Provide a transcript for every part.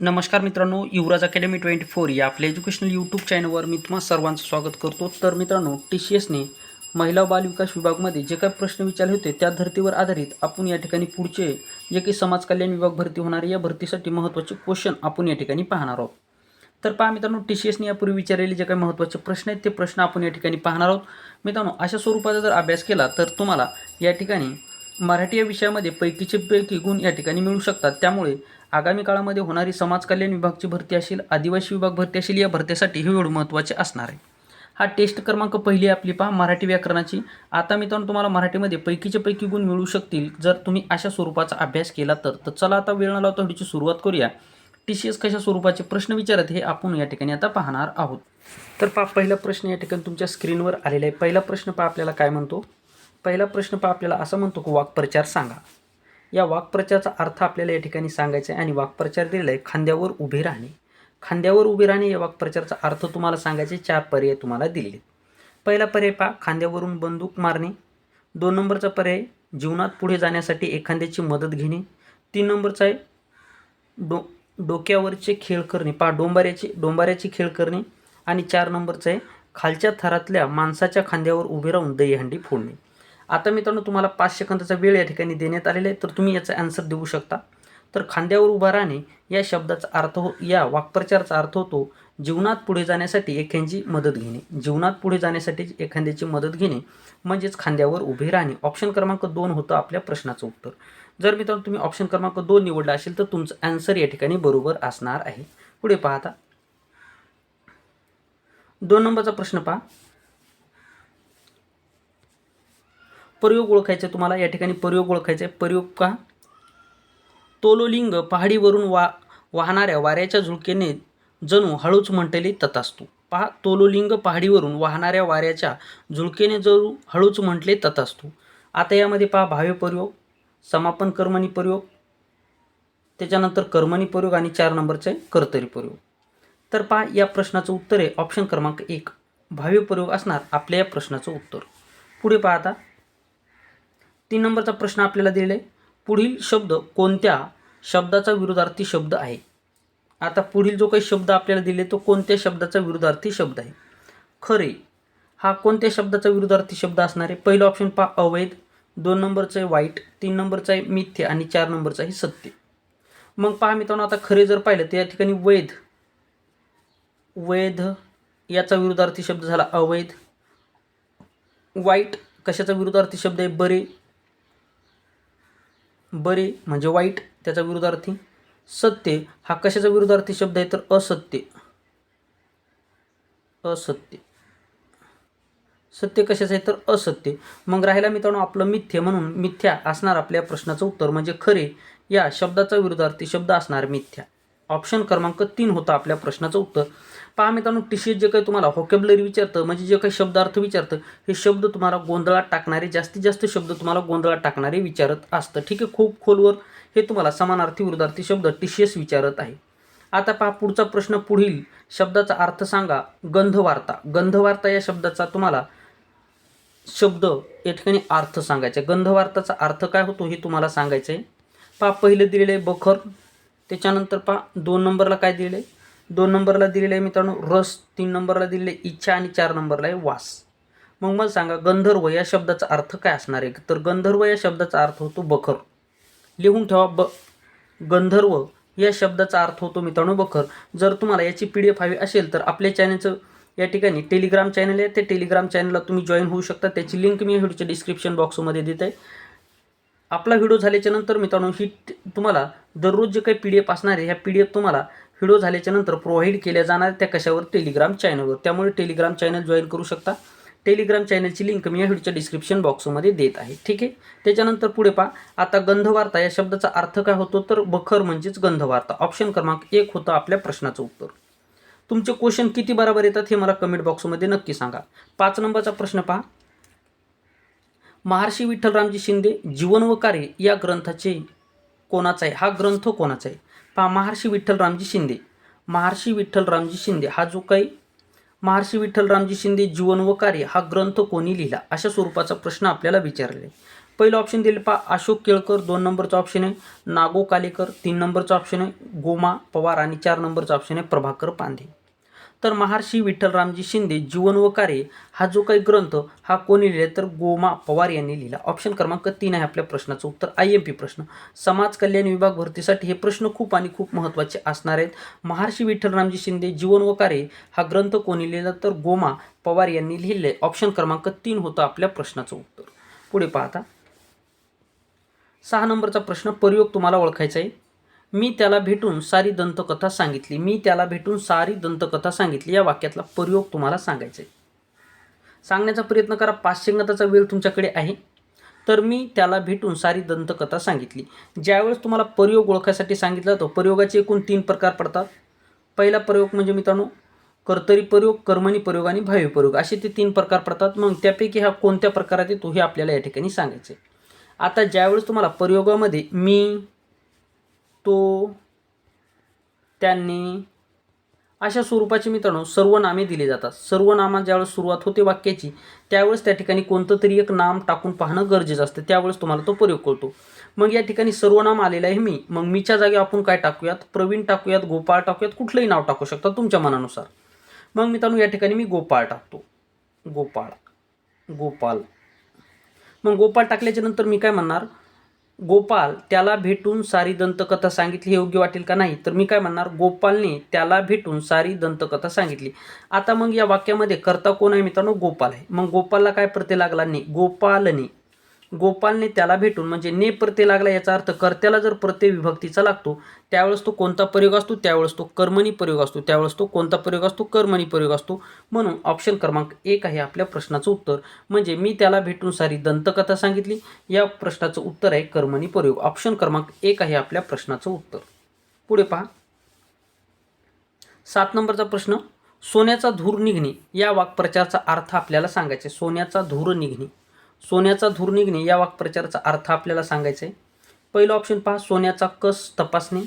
नमस्कार मित्रांनो युवराज academy twenty four या आपल्या एज्युकेशनल यूट्यूब चॅनलवर मी तुम्हा सर्वांचं स्वागत करतो. तर मित्रांनो टी सी एसने महिला बाल विकास विभागमध्ये जे काही प्रश्न विचारले होते त्या धर्तीवर आधारित आपण या ठिकाणी पुढचे जे काही समाज कल्याण विभाग भरती होणार या भरतीसाठी महत्त्वाचे क्वेश्चन आपण या ठिकाणी पाहणार आहोत. तर पहा मित्रांनो टी सी एसने यापूर्वी विचारलेले जे काही महत्त्वाचे प्रश्न आहेत ते प्रश्न आपण या ठिकाणी पाहणार आहोत. मित्रांनो अशा स्वरूपाचा जर अभ्यास केला तर तुम्हाला या ठिकाणी मराठी या विषयामध्ये पैकीचे पैकी गुण या ठिकाणी मिळू शकतात. त्यामुळे आगामी काळामध्ये होणारी समाज कल्याण विभागची भरती असेल आदिवासी विभाग भरती असेल या भरतीसाठी हे एवढं महत्त्वाचे असणार आहे. हा टेस्ट क्रमांक पहिली आपली पहा मराठी व्याकरणाची. आता मित्रांनो तुम्हाला मराठीमध्ये पैकीचे पैकी गुण मिळू शकतील. जर तुम्ही अशा स्वरूपाचा अभ्यास केला तर तर चला आता वेळ न लावता व्हिडिओची सुरुवात करूया. टी सी एस कशा स्वरूपाचे प्रश्न विचारत हे आपण या ठिकाणी आता पाहणार आहोत. तर पहा पहिला प्रश्न या ठिकाणी तुमच्या स्क्रीनवर आलेला आहे. पहिला प्रश्न पहा आपल्याला काय म्हणतो? पहिला प्रश्न पहा आपल्याला असा म्हणतो की वाक्प्रचार सांगा. या वाक्प्रचारचा अर्थ आपल्याला या ठिकाणी सांगायचा आहे आणि वाक्प्रचार दिलेला आहे खांद्यावर उभे राहणे. खांद्यावर उभे राहणे या वाक्प्रचारचा अर्थ तुम्हाला सांगायचे चार पर्याय तुम्हाला दिलेले पहिला पर्याय पहा खांद्यावरून बंदूक मारणे. दोन नंबरचा पर्याय जीवनात पुढे जाण्यासाठी एखाद्याची मदत घेणे. तीन नंबरचा आहे डो डोक्यावरचे खेळ करणे. पहा डोंबाऱ्याचे डोंबाऱ्याचे खेळ करणे. आणि चार नंबरचं आहे खालच्या थरातल्या माणसाच्या खांद्यावर उभे राहून दहीहंडी फोडणे. आता मित्रांनो तुम्हाला पाच सेकंदाचा वेळ या ठिकाणी देण्यात आलेला आहे तर तुम्ही याचा आन्सर देऊ शकता. तर खांद्यावर उभा राहणे या शब्दाचा अर्थ हो या वाक्प्रचाराचा अर्थ होतो जीवनात पुढे जाण्यासाठी एखाद्याची मदत घेणे. जीवनात पुढे जाण्यासाठी एखाद्याची मदत घेणे म्हणजेच खांद्यावर उभे राहणे. ऑप्शन क्रमांक दोन होतं आपल्या प्रश्नाचं उत्तर. जर मित्रांनो तुम्ही ऑप्शन क्रमांक दोन निवडला असेल तर तुमचं आन्सर या ठिकाणी बरोबर असणार आहे. पुढे पाहता. दोन नंबरचा प्रश्न पहा. प्रयोग ओळखायचे तुम्हाला या ठिकाणी प्रयोग ओळखायचे. आहे. प्रयोग का? तोलोलिंग पहाडीवरून वा वाहणाऱ्या वाऱ्याच्या झुळकेने जणू हळूच म्हटलेली ततास्तू पहा तोलोलिंग पहाडीवरून वाहणाऱ्या वाऱ्याच्या झुळकेने जणू हळूच म्हटले ततास्तू आता यामध्ये पहा भाव्य प्रयोग समापन कर्मणी प्रयोग त्याच्यानंतर कर्मणी प्रयोग आणि चार नंबरचे कर्तरी प्रयोग. तर पहा या प्रश्नाचं उत्तर आहे. ऑप्शन क्रमांक एक. भाव्य प्रयोग असणार आपल्या या प्रश्नाचं उत्तर. पुढे पाहता तीन नंबरचा प्रश्न आपल्याला दिलेला आहे. पुढील शब्द कोणत्या शब्दाचा विरोधार्थी शब्द आहे? आता पुढील जो काही शब्द आपल्याला दिले तो कोणत्या शब्दाचा विरोधार्थी शब्द आहे? खरे. हा कोणत्या शब्दाचा विरोधार्थी शब्द असणार आहे? पहिलं ऑप्शन पहा अवैध. दोन नंबरचं आहे वाईट. तीन नंबरचं आहे मिथ्य. आणि चार नंबरचं आहे सत्य. मग पहा मित्रांनो आता खरे जर पाहिलं तर या ठिकाणी वैध. वैध याचा विरोधार्थी शब्द झाला अवैध. वाईट कशाचा विरोधार्थी शब्द आहे? बरे. बरे म्हणजे वाईट त्याचा विरुद्धार्थी. सत्य हा कशाचा विरोधार्थी शब्द आहे तर असत्य. असत्य. सत्य कशाचं आहे तर असत्य. मग राहिला मित्रांनो आपलं मिथ्य म्हणून मिथ्या असणार आपल्या प्रश्नाचं उत्तर म्हणजे खरे. या शब्दाचा विरोधार्थी शब्द असणार मिथ्या. ऑप्शन क्रमांक तीन होता आपल्या प्रश्नाचं उत्तर. पहा मित्रांनो टी सी जे काही तुम्हाला हॉकेबलरी विचारतं म्हणजे जे काही शब्दार्थ विचारतं हे शब्द तुम्हाला गोंधळात टाकणारे जास्तीत जास्त शब्द तुम्हाला गोंधळात टाकणारे विचारत असतं. ठीक आहे खूप खोलवर हे तुम्हाला समानार्थी वृद्धार्थी शब्द टी सी एस विचारत आहे. आता पहा पुढचा प्रश्न पुढील. शब्दाचा अर्थ सांगा गंधवार्ता. गंधवार्ता या शब्दाचा तुम्हाला शब्द या ठिकाणी अर्थ सांगायचा आहे. गंधवार्ताचा अर्थ काय होतो हे तुम्हाला सांगायचं आहे पहा पहिलं दिलेलं आहे बखर. त्याच्यानंतर पहा दोन नंबरला काय दिलेलं आहे? दोन नंबरला दिलेलं आहे मित्रांनो रस तीन नंबरला दिलेलं आहे इच्छा आणि चार नंबरला आहे वास. मग मला सांगा गंधर्व या शब्दाचा अर्थ काय असणार आहे? तर गंधर्व या शब्दाचा अर्थ होतो बखर. लिहून ठेवा ब गंधर्व या शब्दाचा अर्थ होतो मित्रांनो बखर. जर तुम्हाला याची पी डी एफ हवी असेल तर आपल्या चॅनलचं या ठिकाणी टेलिग्राम चॅनल आहे. ते टेलिग्राम चॅनलला तुम्ही जॉईन होऊ शकता. त्याची लिंक मी व्हिडिओच्या डिस्क्रिप्शन बॉक्समध्ये देत आहे. आपला व्हिडिओ झाल्याच्यानंतर मित्रांनो ही तुम्हाला दररोज जे काही पी डी एफ असणार आहे ह्या पी डी एफ तुम्हाला व्हिडिओ झाल्याच्यानंतर प्रोव्हाइड केल्या जाणार त्या कशावर? टेलिग्राम चॅनलवर त्यामुळे टेलिग्राम चॅनल जॉईन करू शकता. टेलिग्राम चॅनलची लिंक मी या व्हिडिओच्या डिस्क्रिप्शन बॉक्समध्ये देत आहे. ठीक आहे? त्याच्यानंतर पुढे पहा. आता गंधवार्ता या शब्दाचा अर्थ काय होतो? तर बखर म्हणजेच गंधवार्ता. ऑप्शन क्रमांक एक होतं आपल्या प्रश्नाचं उत्तर. तुमचे क्वेश्चन किती बरोबर येतात हे मला कमेंट बॉक्समध्ये नक्की सांगा. पाच नंबरचा प्रश्न पहा. महर्षी विठ्ठलरामजी शिंदे जीवन व कार्य या ग्रंथाचे कोणाचा आहे? हा ग्रंथ कोणाचा आहे? पहा महर्षी विठ्ठलरामजी शिंदे? महर्षी विठ्ठलरामजी शिंदे हा जो काही महर्षी विठ्ठलरामजी शिंदे जीवन व कार्य हा ग्रंथ कोणी लिहिला? अशा स्वरूपाचा प्रश्न आपल्याला विचारले. पहिलं ऑप्शन दिले पा अशोक केळकर दोन नंबरचं ऑप्शन आहे. नागो कालेकर तीन नंबरचं ऑप्शन आहे. गोमा पवार आणि चार नंबरचं ऑप्शन आहे. प्रभाकर पांधे तर महर्षी विठ्ठलरामजी शिंदे जीवन व कार्य हा जो काही ग्रंथ हा कोणी लिहिला तर गोमा पवार यांनी लिहिला. ऑप्शन क्रमांक तीन आहे आपल्या प्रश्नाचं उत्तर. आय एम पी प्रश्न. समाज कल्याण विभाग भरतीसाठी हे प्रश्न खूप आणि खूप महत्त्वाचे असणार आहेत. महर्षी विठ्ठलरामजी शिंदे जीवन व कार्य हा ग्रंथ कोणी लिहिला? तर गोमा पवार यांनी लिहिले ऑप्शन क्रमांक तीन होतं आपल्या प्रश्नाचं उत्तर. पुढे पाहता. सहा नंबरचा प्रश्न परयोग तुम्हाला ओळखायचा आहे. मी त्याला भेटून सारी दंतकथा सांगितली. मी त्याला भेटून सारी दंतकथा सांगितली. या वाक्यातला प्रयोग तुम्हाला सांगायचा आहे. सांगण्याचा प्रयत्न करा. पाच वेळ तुमच्याकडे आहे. तर मी त्याला भेटून सारी दंतकथा सांगितली. ज्यावेळेस तुम्हाला प्रयोग ओळखायसाठी सांगितलं जातो प्रयोगाचे एकूण तीन प्रकार पडतात. पहिला प्रयोग म्हणजे मित्रांनो कर्तरी प्रयोग कर्मणी प्रयोग आणि भावी प्रयोग. असे ते तीन प्रकार पडतात. मग त्यापैकी हा कोणत्या प्रकारात येतो हे आपल्याला या ठिकाणी सांगायचं आहे. आता ज्यावेळेस तुम्हाला प्रयोगामध्ये मी तो त्यांनी अशा स्वरूपाचे मित्रांनो सर्वनामे दिले जातात. सर्वनामा ज्यावेळेस सुरुवात होते वाक्याची त्यावेळेस त्या ठिकाणी कोणतं तरी एक नाम टाकून पाहणं गरजेचं असतं. त्यावेळेस तुम्हाला तो प्रयोग कळतो. मग या ठिकाणी सर्वनाम आलेलं आहे मी. मग मीच्या जागी आपण काय टाकूयात? प्रवीण टाकूयात? गोपाळ टाकूयात? कुठलंही नाव टाकू शकता तुमच्या मनानुसार. मग मित्रांनो या ठिकाणी मी गोपाळ टाकतो. गोपाळ. गोपाल. मग गोपाळ टाकल्याच्या नंतर मी काय म्हणणार? गोपाल त्याला भेटून सारी दंतकथा सांगितली हे योग्य वाटेल का नाही? तर मी काय म्हणणार? गोपालने त्याला भेटून सारी दंतकथा सांगितली. आता मग या वाक्यामध्ये कर्ता कोण आहे मित्रांनो? गोपाल आहे. मग गोपालला काय प्रत्यय लागला? नाही गोपालने. गोपालने त्याला भेटून म्हणजे ने प्रत्यय लागला याचा अर्थ कर्त्याला जर प्रत्यय विभक्तीचा लागतो त्यावेळेस तो कोणता प्रयोग असतो? त्यावेळेस तो कर्मणी प्रयोग असतो. त्यावेळेस तो कोणता प्रयोग असतो? कर्मणी प्रयोग असतो. म्हणून ऑप्शन क्रमांक एक आहे आपल्या प्रश्नाचं उत्तर. म्हणजे मी त्याला भेटून सारी दंतकथा सांगितली. या प्रश्नाचं उत्तर आहे कर्मणी प्रयोग. ऑप्शन क्रमांक एक आहे आपल्या प्रश्नाचं उत्तर. पुढे पहा. सात नंबरचा प्रश्न. सोन्याचा धूर निघणे. या वाक्प्रचारचा अर्थ आपल्याला सांगायचा आहे. सोन्याचा धूर निघणे. सोन्याचा धूर निघणे या वाक्प्रचाराचा अर्थ आपल्याला सांगायचा आहे. पहिलं ऑप्शन पहा सोन्याचा कस तपासणे.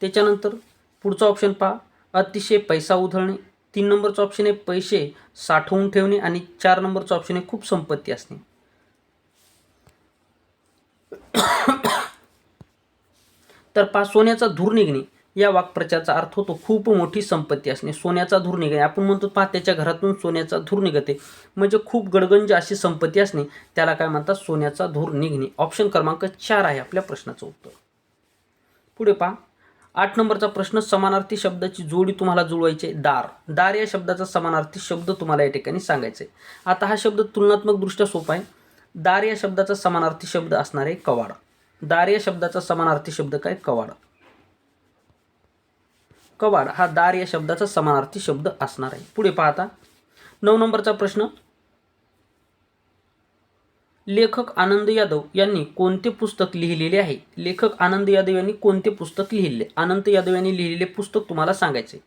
त्याच्यानंतर पुढचा ऑप्शन पहा अतिशय पैसा उधळणे. तीन नंबरचं ऑप्शन आहे पैसे साठवून ठेवणे आणि चार नंबरचं ऑप्शन आहे खूप संपत्ती असणे. तर पहा सोन्याचा धूर निघणे. या वाक्प्रचाराचा अर्थ होतो खूप मोठी संपत्ती असणे सोन्याचा धूर निघणे. आपण म्हणतो पहा त्याच्या घरातून सोन्याचा धूर निघते. म्हणजे खूप गडगंज अशी संपत्ती असणे त्याला काय म्हणतात? सोन्याचा धूर निघणे. ऑप्शन क्रमांक चार आहे आपल्या प्रश्नाचं उत्तर. पुढे पहा. आठ नंबरचा प्रश्न समानार्थी शब्दाची जोडी तुम्हाला जुळवायची आहे. दार. दार या शब्दाचा समानार्थी शब्द तुम्हाला या ठिकाणी सांगायचा आहे आता हा शब्द तुलनात्मकदृष्ट्या सोपा आहे. दार या शब्दाचा समानार्थी शब्द असणार आहे कवाड. दार या शब्दाचा समानार्थी शब्द काय? कवाड. कवाड हा दार या शब्दाचा समानार्थी शब्द असणार आहे. पुढे पाहता. नऊ नंबरचा प्रश्न. लेखक आनंद यादव यांनी कोणते पुस्तक लिहिलेले आहे? लेखक आनंद यादव यांनी कोणते पुस्तक लिहिले? आनंद यादव यांनी लिहिलेले पुस्तक तुम्हाला सांगायचे.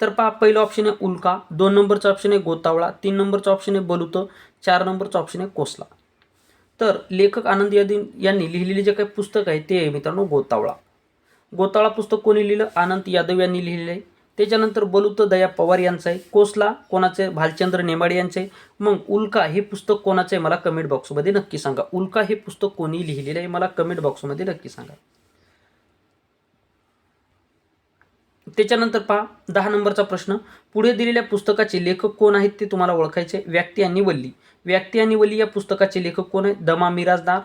तर पहा पहिलं ऑप्शन आहे उल्का दोन नंबरचा ऑप्शन आहे गोतावळा तीन नंबरचा ऑप्शन आहे बलुत चार नंबरचं ऑप्शन आहे कोसला. तर लेखक आनंद यादव यांनी लिहिलेले जे काही पुस्तक आहे ते आहे मित्रांनो गोतावळा. गोताळा पुस्तक कोणी लिहिलं? आनंद यादव यांनी लिहिलेलं आहे. त्याच्यानंतर बलुत दया पवार यांचं आहे. कोसला कोणाचं आहे? भालचंद्र नेमाडे यांचं आहे. मग उल्का हे पुस्तक कोणाचं आहे? मला कमेंट बॉक्समध्ये नक्की सांगा. उल्का हे पुस्तक कोणी लिहिलेलं आहे? मला कमेंट बॉक्समध्ये नक्की सांगा. त्याच्यानंतर पहा दहा नंबरचा प्रश्न. पुढे दिलेल्या पुस्तकाचे लेखक कोण आहेत ते तुम्हाला ओळखायचे व्यक्ती आणि वल्ली. व्यक्ती आणि वल्ली या पुस्तकाचे लेखक कोण आहेत? दमा मिराजदार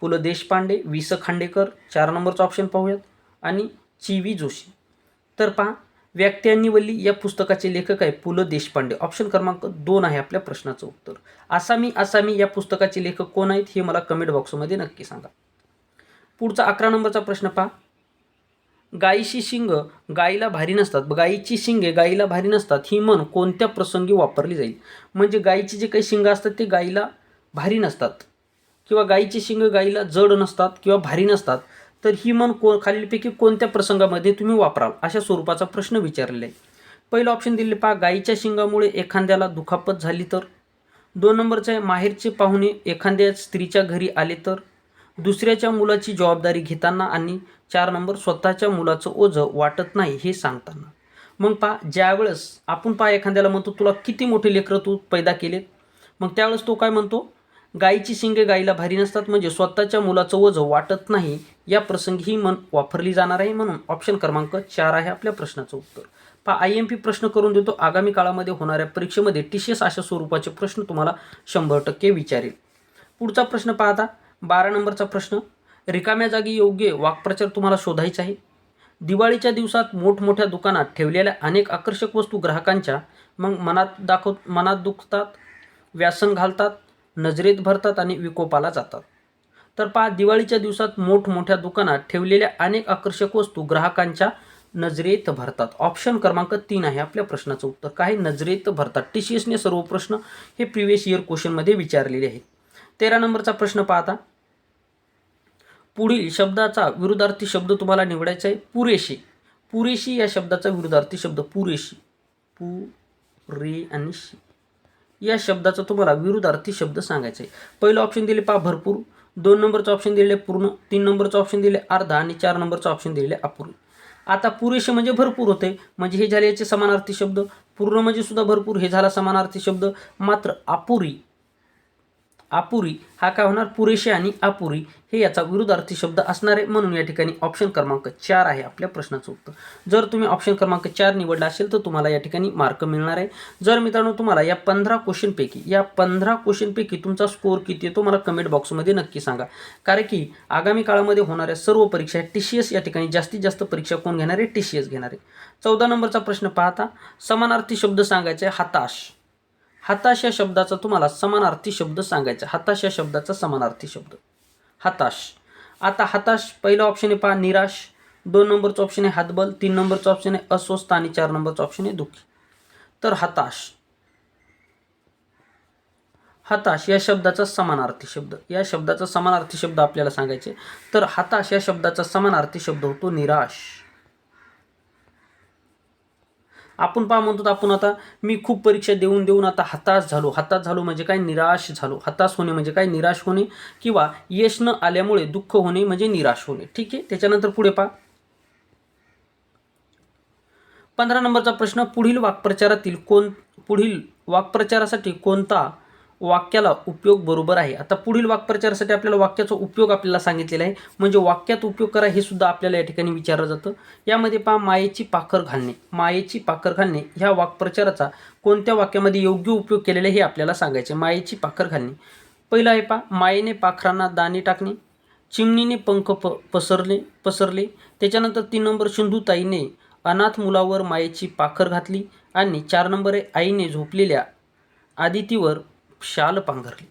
पु ल देशपांडे वि स खांडेकर. चार नंबरचा ऑप्शन पाहूयात. आणि ची जोशी. तर पहा व्यक्त्यांनी वल्ली या पुस्तकाचे लेखक आहे पु ल देशपांडे. ऑप्शन क्रमांक दोन आहे आपल्या प्रश्नाचं उत्तर. आसामी आसामी या पुस्तकाचे लेखक कोण आहेत हे मला कमेंट बॉक्समध्ये नक्की सांगा. पुढचा अकरा नंबरचा प्रश्न पहा. गायीची शिंग गायीला भारी नसतात. गायीची शिंगे गायीला भारी नसतात. ही म्हण कोणत्या प्रसंगी वापरली जाईल? म्हणजे गायीचे जे काही शिंग असतात ते गायीला भारी नसतात. किंवा गायीची शिंग गायीला जड नसतात किंवा भारी नसतात. तर ही मन को खालीलपैकी कोणत्या प्रसंगामध्ये तुम्ही वापराल? अशा स्वरूपाचा प्रश्न विचारलेला आहे. पहिलं ऑप्शन दिले पहा गायीच्या शिंगामुळे एखाद्याला दुखापत झाली तर. दोन नंबरचं आहे माहेरचे पाहुणे एखाद्या स्त्रीच्या घरी आले तर. दुसऱ्याच्या मुलाची जबाबदारी घेताना आणि चार नंबर स्वतःच्या मुलाचं ओझं वाटत नाही हे सांगताना. मग पहा ज्यावेळेस आपण पहा एखाद्याला म्हणतो तुला किती मोठे लेकरं तू पैदा केलेत? मग त्यावेळेस तो काय म्हणतो? गायीची शिंगे गायीला भारी नसतात म्हणजे स्वतःच्या मुलाचं वजं वाटत नाही या प्रसंगी ही मन वापरली जाणार आहे म्हणून ऑप्शन क्रमांक चार आहे आपल्या प्रश्नाचं उत्तर. पहा आय एम पी प्रश्न करून देतो. आगामी काळामध्ये होणाऱ्या परीक्षेमध्ये टी सी एस अशा स्वरूपाचे प्रश्न तुम्हाला शंभर टक्के विचारेल. पुढचा प्रश्न पाहता बारा नंबरचा प्रश्न. रिकाम्या जागी योग्य वाक्प्रचार तुम्हाला शोधायचा आहे. दिवाळीच्या दिवसात मोठमोठ्या दुकानात ठेवलेल्या अनेक आकर्षक वस्तू ग्राहकांच्या मग मनात दाखव मनात दुखतात व्यासन घालतात नजरेत भरतात आणि विकोपाला जातात. तर पहा दिवाळीच्या दिवसात मोठमोठ्या दुकानात ठेवलेल्या अनेक आकर्षक वस्तू ग्राहकांच्या नजरेत भरतात. ऑप्शन क्रमांक तीन आहे आपल्या प्रश्नाचं उत्तर. काय? नजरेत भरतात. टी सी एसने सर्व प्रश्न हे प्रिव्हियस इयर क्वेश्चनमध्ये विचारलेले आहेत. तेरा नंबरचा प्रश्न पाहता पुढील शब्दाचा विरुद्धार्थी शब्द तुम्हाला निवडायचा आहे. पुरेशी. पुरेशी या शब्दाचा विरुद्धार्थी शब्द पुरेशी. पु रे आणि शी. या शब्दाचा तुम्हाला विरुद्धार्थी शब्द सांगायचा आहे. पहिलं ऑप्शन दिले पा भरपूर. दोन नंबरचं ऑप्शन दिलेले पूर्ण. तीन नंबरचं ऑप्शन दिले अर्धा आणि चार नंबरचं ऑप्शन दिले अपूर्ण. आता पुरेसे म्हणजे भरपूर होते. म्हणजे हे झाले याचे समानार्थी शब्द. पूर्ण म्हणजे सुद्धा भरपूर. हे झाला समानार्थी शब्द. मात्र अपुरी अपुरी हा काय होणार? पुरेशी आणि अपुरी हे याचा विरुद्धार्थी शब्द असणार. आहे म्हणून या ठिकाणी ऑप्शन क्रमांक चार आहे आपल्या प्रश्नाचं उत्तर. जर तुम्ही ऑप्शन क्रमांक चार निवडला असेल तर तुम्हाला या ठिकाणी मार्क मिळणार आहे. जर मित्रांनो तुम्हाला या पंधरा क्वेश्चनपैकी या पंधरा क्वेश्चनपैकी तुमचा स्कोअर किती आहे तो मला कमेंट बॉक्समध्ये नक्की सांगा. कारण की आगामी काळामध्ये होणाऱ्या सर्व परीक्षा टी सी एस या ठिकाणी जास्तीत जास्त परीक्षा कोण घेणार आहे? टी सी एस घेणार आहे. चौदा नंबरचा प्रश्न पाहता. समानार्थी शब्द सांगायचे हताश. हताश या शब्दाचा तुम्हाला समानार्थी शब्द सांगायचा हताश या शब्दाचा समानार्थी शब्द. हताश. आता हताश पहिला ऑप्शन आहे पहा निराश. दोन नंबरचं ऑप्शन आहे हातबल. तीन नंबरचं ऑप्शन आहे अस्वस्थ आणि चार नंबरचं ऑप्शन आहे दुःखी. तर हताश. हताश या शब्दाचा समानार्थी शब्द. या शब्दाचा समानार्थी शब्द आपल्याला सांगायचे. तर हताश या शब्दाचा समानार्थी शब्द होतो निराश. आपण पहा म्हणतो आपण आता मी खूप परीक्षा देऊन देऊन आता हताश झालो. हताश झालो म्हणजे काय? निराश झालो. हताश होणे म्हणजे काय? निराश होणे किंवा यश न आल्यामुळे दुःख होणे म्हणजे निराश होणे. ठीक आहे? त्याच्यानंतर पुढे पहा. पंधरा नंबरचा प्रश्न पुढील वाक्प्रचारातील कोण पुढील वाक्प्रचारासाठी कोणता वाक्याला उपयोग बरोबर आहे. आता पुढील वाक्प्रचारासाठी आपल्याला वाक्याचा उपयोग आपल्याला सांगितलेला आहे. म्हणजे वाक्यात उपयोग करा हे सुद्धा आपल्याला या ठिकाणी विचारलं जातं. यामध्ये पहा मायेची पाखर घालणे. मायेची पाखर घालणे ह्या वाक्प्रचाराचा कोणत्या वाक्यामध्ये योग्य उपयोग केलेला हे आपल्याला सांगायचे मायेची पाखर घालणे. पहिलं आहे पहा मायेने पाखरांना दाणे टाकणे. चिमणीने पंख प पसरले पसरले. त्याच्यानंतर तीन नंबर सिंधुताईने अनाथ मुलावर मायेची पाखर घातली. आणि चार नंबर आहे आईने झोपलेल्या आदितीवर शाल पांघरली.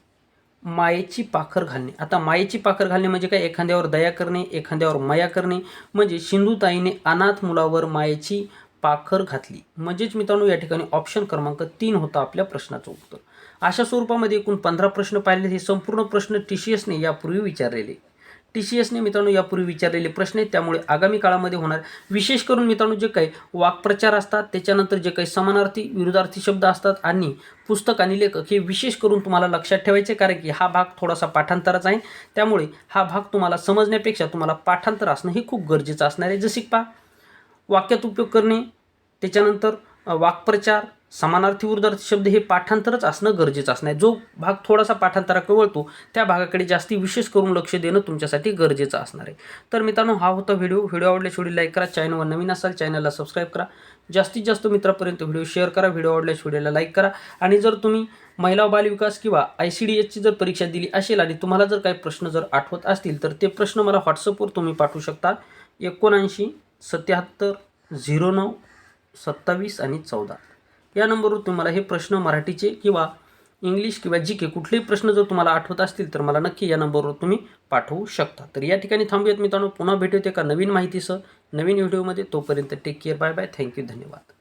मायेची पाखर घालणे. आता मायेची पाखर घालणे म्हणजे काय? एखाद्यावर दया करणे एखाद्यावर माया करणे. म्हणजे सिंधुताईने अनाथ मुलावर मायेची पाखर घातली. म्हणजेच मित्रांनो या ठिकाणी ऑप्शन क्रमांक तीन होता आपल्या प्रश्नाचं उत्तर. अशा स्वरूपामध्ये एकूण पंधरा प्रश्न पाहिले हे संपूर्ण प्रश्न टी सी एसने यापूर्वी विचारलेले. टी सी एसने मित्रांनो यापूर्वी विचारलेले प्रश्न आहेत. त्यामुळे आगामी काळामध्ये होणार विशेष करून मित्रांनो जे काही वाक्प्रचार असतात त्याच्यानंतर जे काही समानार्थी विरुद्धार्थी शब्द असतात आणि पुस्तक आणि लेखक हे विशेष करून तुम्हाला लक्षात ठेवायचे कारण की हा भाग थोडासा पाठांतराचा आहे. त्यामुळे हा भाग तुम्हाला समजण्यापेक्षा तुम्हाला पाठांतर असणं हे खूप गरजेचं असणार आहे. जसे पहा वाक्यात उपयोग करणे त्याच्यानंतर वाक्प्रचार समानार्थी विरुद्धार्थी शब्द हे पाठांतरच असणं गरजेचं असणार आहे. जो भाग थोडासा पाठांतराकडे वळतो त्या भागाकडे जास्ती विशेष करून लक्ष देणं तुमच्यासाठी गरजेचं असणार आहे. तर मित्रांनो हा होता व्हिडिओ. व्हिडिओ आवडल्यास व्हिडिओ लाईक करा चॅनलवर नवीन असाल चॅनलला सबस्क्राईब करा. जास्तीत जास्त मित्रापर्यंत व्हिडिओ शेअर करा व्हिडिओ आवडल्यास व्हिडिओला लाईक करा. आणि जर तुम्ही महिला बालविकास किंवा आय सी डी एसची जर परीक्षा दिली असेल आणि तुम्हाला जर काही प्रश्न जर आठवत असतील तर ते प्रश्न मला व्हॉट्सअपवर तुम्ही पाठवू शकता. एकोणऐंशी सत्याहत्तर झिरो नऊ सत्तावीस आणि चौदा. या नंबरवर तुम्हाला हे प्रश्न मराठीचे किंवा इंग्लिश किंवा जी के कुठलेही प्रश्न जर तुम्हाला आठवत असतील तर मला नक्की या नंबरवर तुम्ही पाठवू शकता. तर या ठिकाणी थांबूयात मित्रांनो. पुन्हा भेटूयात एका नवीन माहितीसह. नवीन व्हिडिओमध्ये तोपर्यंत take care bye bye thank you धन्यवाद.